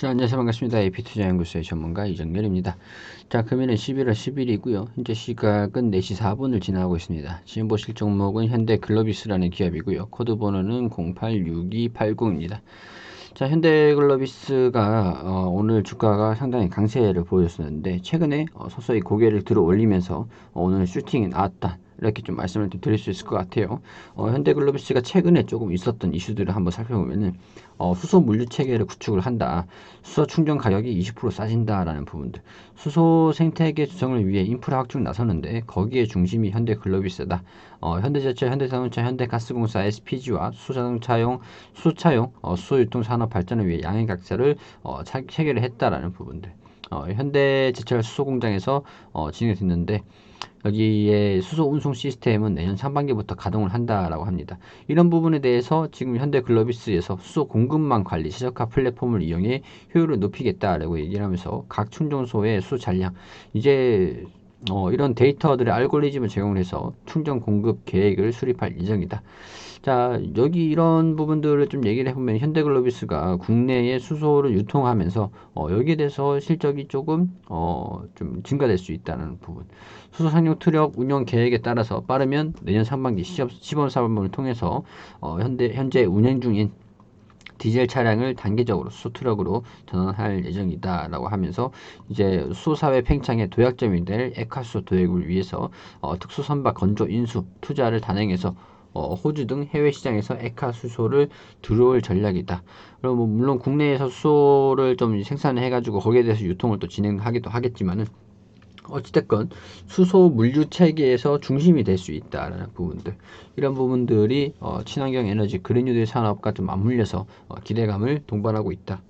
자, 안녕하세요. 반갑습니다. AP투자연구소의 전문가 이정렬입니다. 자, 금일은 11월 10일이고요. 현재 시각은 4시 4분을 지나고 있습니다. 지금 보실 종목은 현대글로비스라는 기업이고요. 코드 번호는 086280입니다. 자, 현대글로비스가 어, 오늘 주가가 상당히 강세를 보였었는데 최근에 어, 서서히 고개를 들어 올리면서 어, 오늘 슈팅이 나왔다. 이렇게 좀 말씀을 좀 드릴 수 있을 것 같아요. 어, 현대글로비스가 최근에 조금 있었던 이슈들을 한번 살펴보면은 어, 수소 물류 체계를 구축을 한다. 수소 충전 가격이 20% 싸진다라는 부분들. 수소 생태계 조성을 위해 인프라 확충 나서는데 거기에 중심이 현대글로비스다. 어, 현대제철, 현대자동차, 현대가스공사, SPG와 수소자동차용, 수소차용, 어, 수소유통 산업 발전을 위해 양해각서를 어, 체결을 했다라는 부분들. 어, 현대제철 수소공장에서 어, 진행이 됐는데 여기에 수소 운송 시스템은 내년 상반기부터 가동을 한다라고 합니다. 이런 부분에 대해서 지금 현대 글로비스에서 수소 공급망 관리 최적화 플랫폼을 이용해 효율을 높이겠다라고 얘기를 하면서 각 충전소의 수소 잔량 이제 어, 이런 데이터들의 알고리즘을 제공해서 충전 공급 계획을 수립할 예정이다. 자, 여기 이런 부분들을 좀 얘기를 해보면 현대글로비스가 국내에 수소를 유통하면서 어, 여기에 대해서 실적이 조금 어, 좀 증가될 수 있다는 부분. 수소 상용 트럭 운영 계획에 따라서 빠르면 내년 상반기 시범, 시범 사업을 통해서 어, 현대 현재 운행 중인 디젤 차량을 단계적으로 수소 트럭으로 전환할 예정이다라고 하면서 이제 수소사회 팽창의 도약점이 될 에카수소 도약을 위해서 어, 특수 선박 건조 인수 투자를 단행해서 어, 호주 등 해외 시장에서 에카 수소를 들어올 전략이다. 그럼 뭐 물론 국내에서 수소를 좀 생산을 해가지고 거기에 대해서 유통을 또 진행하기도 하겠지만은 어찌됐건 수소 물류 체계에서 중심이 될 수 있다라는 부분들 이런 부분들이 어, 친환경 에너지 그린뉴딜 산업과 좀 맞물려서 어, 기대감을 동반하고 있다.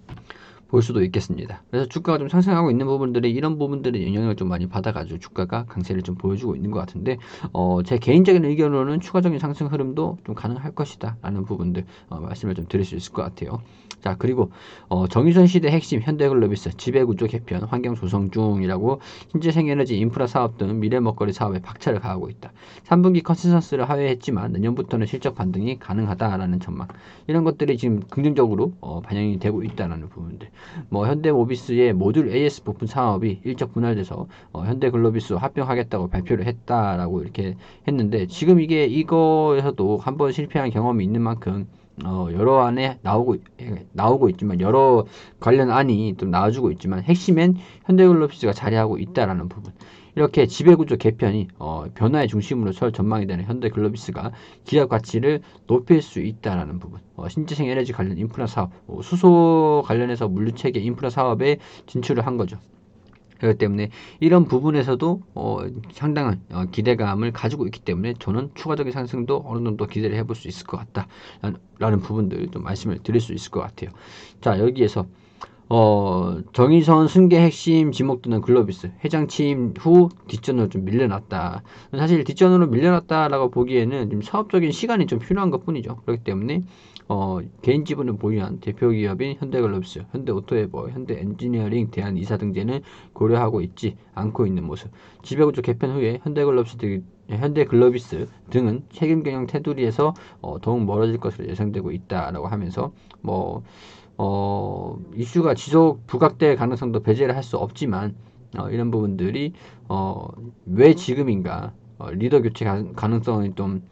볼 수도 있겠습니다. 그래서 주가가 좀 상승하고 있는 부분들이 이런 부분들의 영향을 좀 많이 받아가지고 주가가 강세를 좀 보여주고 있는 것 같은데 어, 제 개인적인 의견으로는 추가적인 상승 흐름도 좀 가능할 것이다 라는 부분들 어, 말씀을 좀 드릴 수 있을 것 같아요. 자 그리고 어, 정유선 시대 핵심 현대글로비스 지배구조 개편 환경 조성 중이라고 신재 생에너지 인프라 사업 등 미래 먹거리 사업에 박차를 가하고 있다. 3분기 컨센서스를 하회했지만 내년부터는 실적 반등이 가능하다라는 전망 이런 것들이 지금 긍정적으로 어, 반영이 되고 있다라는 부분들 뭐 현대모비스의 모듈 AS 부품 사업이 일적 분할돼서 어, 현대글로비스 합병하겠다고 발표를 했다라고 이렇게 했는데 지금 이게 이거에서도 한번 실패한 경험이 있는 만큼 어, 여러 안에 나오고 나오고 있지만 여러 관련 안이 좀 나와주고 있지만 핵심엔 현대글로비스가 자리하고 있다라는 부분. 이렇게 지배구조 개편이 어, 변화의 중심으로 설 전망이 되는 현대글로비스가 기업 가치를 높일 수 있다라는 부분. 어, 신재생 에너지 관련 인프라 사업, 어, 수소 관련해서 물류체계 인프라 사업에 진출을 한 거죠. 그렇기 때문에 이런 부분에서도 어, 상당한 어, 기대감을 가지고 있기 때문에 저는 추가적인 상승도 어느 정도 기대를 해볼 수 있을 것 같다라는 부분들 좀 말씀을 드릴 수 있을 것 같아요. 자 여기에서 어, 정의선 승계 핵심 지목되는 글로비스 회장 취임 후 뒷전으로 좀 밀려났다. 사실 뒷전으로 밀려났다라고 보기에는 좀 사업적인 시간이 좀 필요한 것 뿐이죠. 그렇기 때문에 어, 개인 지분을 보유한 대표 기업인 현대글로비스, 현대오토에버, 현대엔지니어링 대한 이사 등재는 고려하고 있지 않고 있는 모습. 지배구조 개편 후에 현대글로비스 등 현대글로비스 등은 책임 경영 테두리에서 어, 더욱 멀어질 것으로 예상되고 있다라고 하면서 뭐 어, 이슈가 지속 부각될 가능성도 배제를 할 수 없지만 어, 이런 부분들이 어, 왜 지금인가 어, 리더 교체 가능성이 좀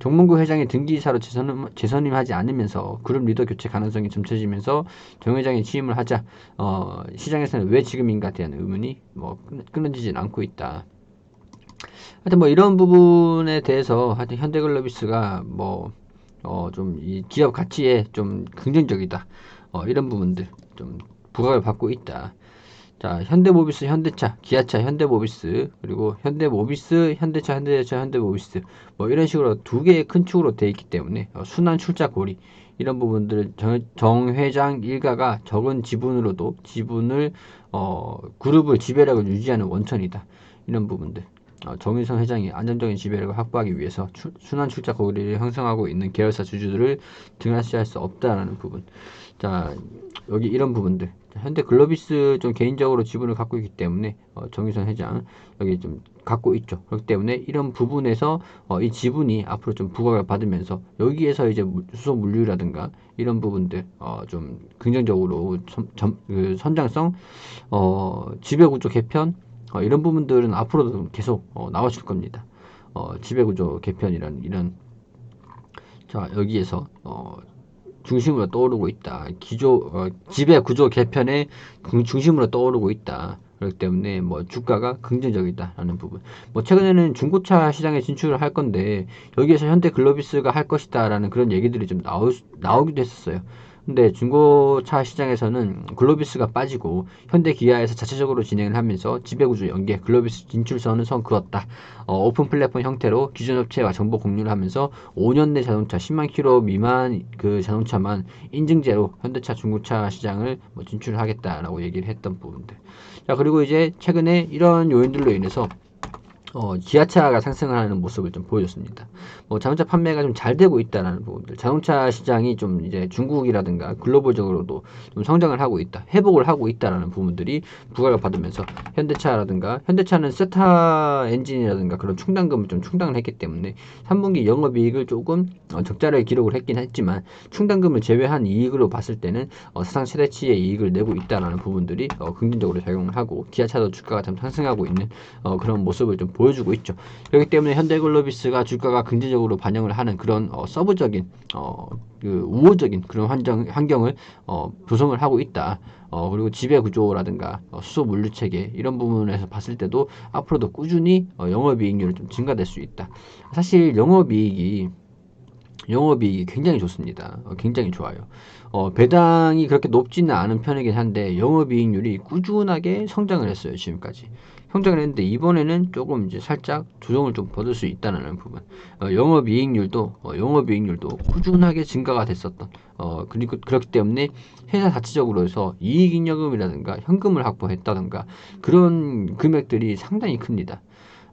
정문구 회장이 등기이사로 재선임, 재선임하지 않으면서 그룹 리더 교체 가능성이 점쳐지면서 정 회장이 취임을 하자 어, 시장에서는 왜 지금인가 대한 의문이 뭐 끊어지진 않고 있다. 하여튼 뭐 이런 부분에 대해서 하여튼 현대글로비스가 뭐 어, 좀 이 기업 가치에 좀 긍정적이다. 어, 이런 부분들 좀 부각을 받고 있다. 자, 현대모비스, 현대차, 기아차, 현대모비스, 그리고 현대모비스, 현대차, 현대차, 현대모비스, 뭐 이런 식으로 두 개의 큰 축으로 되어 있기 때문에 어, 순환 출자 고리 이런 부분들 정, 정 회장 일가가 적은 지분으로도 지분을 어, 그룹을 지배력을 유지하는 원천이다. 이런 부분들. 어, 정윤선 회장이 안정적인 지배력을 확보하기 위해서 출- 순환 출자 거래를 형성하고 있는 계열사 주주들을 등한시할 수 없다라는 부분. 자, 여기 이런 부분들. 자, 현대 글로비스 좀 개인적으로 지분을 갖고 있기 때문에 어, 정유선 회장 여기 좀 갖고 있죠. 그렇기 때문에 이런 부분에서 어, 이 지분이 앞으로 좀 부각을 받으면서 여기에서 이제 물- 수소 물류라든가 이런 부분들 어, 좀 긍정적으로 선, 점- 그 선장성 어, 지배구조 개편 어, 이런 부분들은 앞으로도 계속 어, 나와줄 겁니다. 어, 지배구조 개편이란 이런 자 여기에서 어, 중심으로 떠오르고 있다. 기조 어, 지배 구조 개편의 중- 중심으로 떠오르고 있다. 그렇기 때문에 뭐 주가가 긍정적이다라는 부분. 뭐 최근에는 중고차 시장에 진출을 할 건데 여기에서 현대 글로비스가 할 것이다라는 그런 얘기들이 좀 나오, 나오기도 했었어요. 근데 중고차 시장에서는 글로비스가 빠지고 현대 기아에서 자체적으로 진행을 하면서 지배구조 연계 글로비스 진출선을 선 그었다. 어, 오픈 플랫폼 형태로 기존 업체와 정보 공유를 하면서 5년 내 자동차 10만 킬로 미만 그 자동차만 인증제로 현대차 중고차 시장을 뭐 진출을 하겠다라고 얘기를 했던 부분들. 자 그리고 이제 최근에 이런 요인들로 인해서 어, 기아차가 상승을 하는 모습을 좀 보여줬습니다. 뭐 자동차 판매가 좀 잘 되고 있다라는 부분들, 자동차 시장이 좀 이제 중국이라든가 글로벌적으로도 좀 성장을 하고 있다, 회복을 하고 있다라는 부분들이 부각을 받으면서 현대차라든가 현대차는 세타 엔진이라든가 그런 충당금을 좀 충당을 했기 때문에 3분기 영업이익을 조금 어, 적자를 기록을 했긴 했지만 충당금을 제외한 이익으로 봤을 때는 어, 사상 최대치의 이익을 내고 있다라는 부분들이 어, 긍정적으로 작용을 하고 기아차도 주가가 좀 상승하고 있는 어, 그런 모습을 좀 보여 주고 있죠. 그렇기 때문에 현대글로비스가 주가가 긍정적으로 반영을 하는 그런 어, 서브적인 어, 그 우호적인 그런 환경, 환경을 어, 조성을 하고 있다. 어, 그리고 지배 구조라든가 어, 수소 물류 체계 이런 부분에서 봤을 때도 앞으로도 꾸준히 어, 영업이익률이 좀 증가될 수 있다. 사실 영업이익이 영업이익이 굉장히 좋습니다. 어, 굉장히 좋아요. 어, 배당이 그렇게 높지는 않은 편이긴 한데 영업이익률이 꾸준하게 성장을 했어요 지금까지. 성장을 했는데 이번에는 조금 이제 살짝 조정을 좀 받을 수 있다는 부분. 어, 영업이익률도 어, 영업이익률도 꾸준하게 증가가 됐었던. 어, 그리고 그렇기 때문에 회사 자체적으로 해서 이익잉여금이라든가 현금을 확보했다든가 그런 금액들이 상당히 큽니다.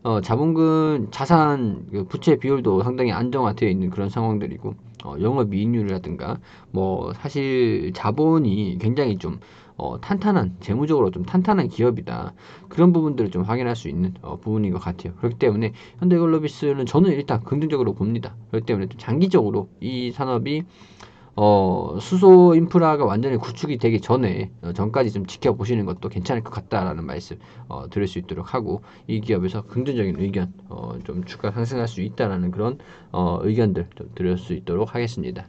어, 자본금, 자산, 그 부채 비율도 상당히 안정화되어 있는 그런 상황들이고, 어, 영업이익률이라든가, 뭐, 사실 자본이 굉장히 좀, 어, 탄탄한, 재무적으로 좀 탄탄한 기업이다. 그런 부분들을 좀 확인할 수 있는 어, 부분인 것 같아요. 그렇기 때문에 현대글로비스는 저는 일단 긍정적으로 봅니다. 그렇기 때문에 좀 장기적으로 이 산업이 어, 수소 인프라가 완전히 구축이 되기 전에 어, 전까지 좀 지켜보시는 것도 괜찮을 것 같다라는 말씀 어, 드릴 수 있도록 하고 이 기업에서 긍정적인 의견 어, 좀 주가 상승할 수 있다라는 그런 어, 의견들 좀 드릴 수 있도록 하겠습니다.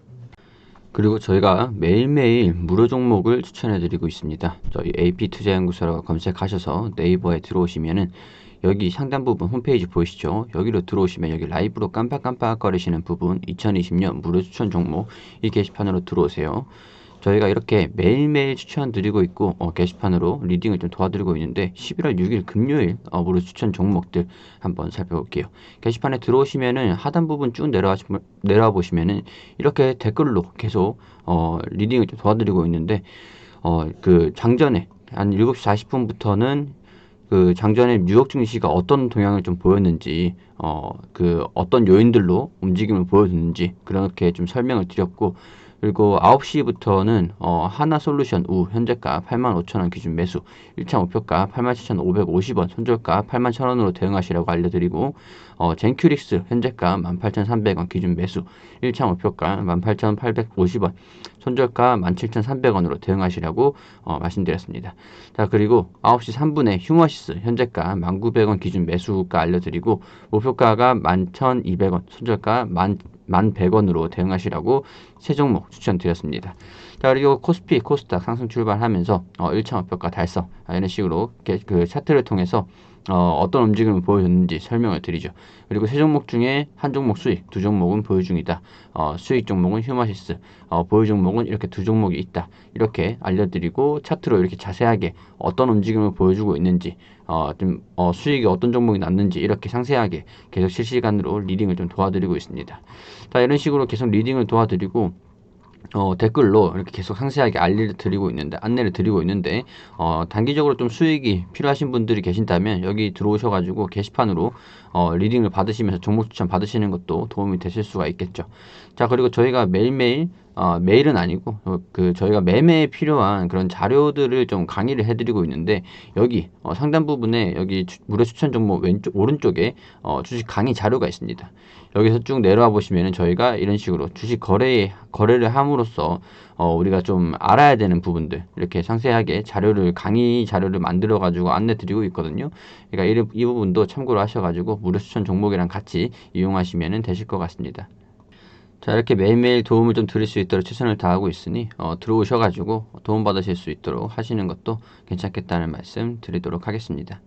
그리고 저희가 매일매일 무료 종목을 추천해 드리고 있습니다. 저희 AP투자연구소라고 검색하셔서 네이버에 들어오시면은 여기 상단 부분 홈페이지 보이시죠? 여기로 들어오시면 여기 라이브로 깜빡깜빡 거리시는 부분 2020년 무료 추천 종목 이 게시판으로 들어오세요. 저희가 이렇게 매일매일 추천 드리고 있고 어, 게시판으로 리딩을 좀 도와드리고 있는데 11월 6일 금요일 어, 무료 추천 종목들 한번 살펴볼게요. 게시판에 들어오시면은 하단 부분 쭉 내려와, 내려와 보시면은 이렇게 댓글로 계속 어, 리딩을 좀 도와드리고 있는데 어, 그 장전에 한 7시 40분부터는 그 장전에 뉴욕 증시가 어떤 동향을 좀 보였는지 어 그 어떤 요인들로 움직임을 보여줬는지 그렇게 좀 설명을 드렸고 그리고 9시부터는 어 하나 솔루션 우 현재가 85,000원 기준 매수 1차 목표가 87,550원 손절가 81,000원으로 대응하시라고 알려드리고 어 젠큐릭스 현재가 18,300원 기준 매수 1차 목표가 18,850원 손절가 17,300원으로 대응하시라고 어, 말씀드렸습니다. 자 그리고 9시 3분에 휴머시스 현재가 1,900원 기준 매수가 알려드리고 목표가가 11,200원 손절가 1 1,100원으로 대응하시라고 세 종목 추천드렸습니다. 자 그리고 코스피, 코스닥 상승 출발하면서 어, 1차 목표가 달성 아, 이런 식으로 게, 그 차트를 통해서 어, 어떤 움직임을 보여줬는지 설명을 드리죠. 그리고 세 종목 중에 한 종목 수익, 두 종목은 보유 중이다. 어, 수익 종목은 휴머시스, 어, 보유 종목은 이렇게 두 종목이 있다. 이렇게 알려드리고 차트로 이렇게 자세하게 어떤 움직임을 보여주고 있는지, 어, 좀 어, 수익이 어떤 종목이 났는지 이렇게 상세하게 계속 실시간으로 리딩을 좀 도와드리고 있습니다. 자, 이런 식으로 계속 리딩을 도와드리고 어, 댓글로 이렇게 계속 상세하게 알리를 드리고 있는데, 안내를 드리고 있는데, 어, 단기적으로 좀 수익이 필요하신 분들이 계신다면, 여기 들어오셔가지고 게시판으로, 어, 리딩을 받으시면서 종목 추천 받으시는 것도 도움이 되실 수가 있겠죠. 자, 그리고 저희가 매일매일, 어, 매일은 아니고, 어, 그, 저희가 매매에 필요한 그런 자료들을 좀 강의를 해드리고 있는데, 여기, 어, 상단 부분에 여기 주- 무료 추천 종목 왼쪽, 오른쪽에, 어, 주식 강의 자료가 있습니다. 여기서 쭉 내려와 보시면은 저희가 이런 식으로 주식 거래 거래를 함으로써 어, 우리가 좀 알아야 되는 부분들 이렇게 상세하게 자료를 강의 자료를 만들어 가지고 안내 드리고 있거든요. 그러니까 이, 이 부분도 참고로 하셔 가지고 무료 추천 종목이랑 같이 이용하시면 되실 것 같습니다. 자 이렇게 매일매일 도움을 좀 드릴 수 있도록 최선을 다하고 있으니 어, 들어오셔 가지고 도움 받으실 수 있도록 하시는 것도 괜찮겠다는 말씀 드리도록 하겠습니다.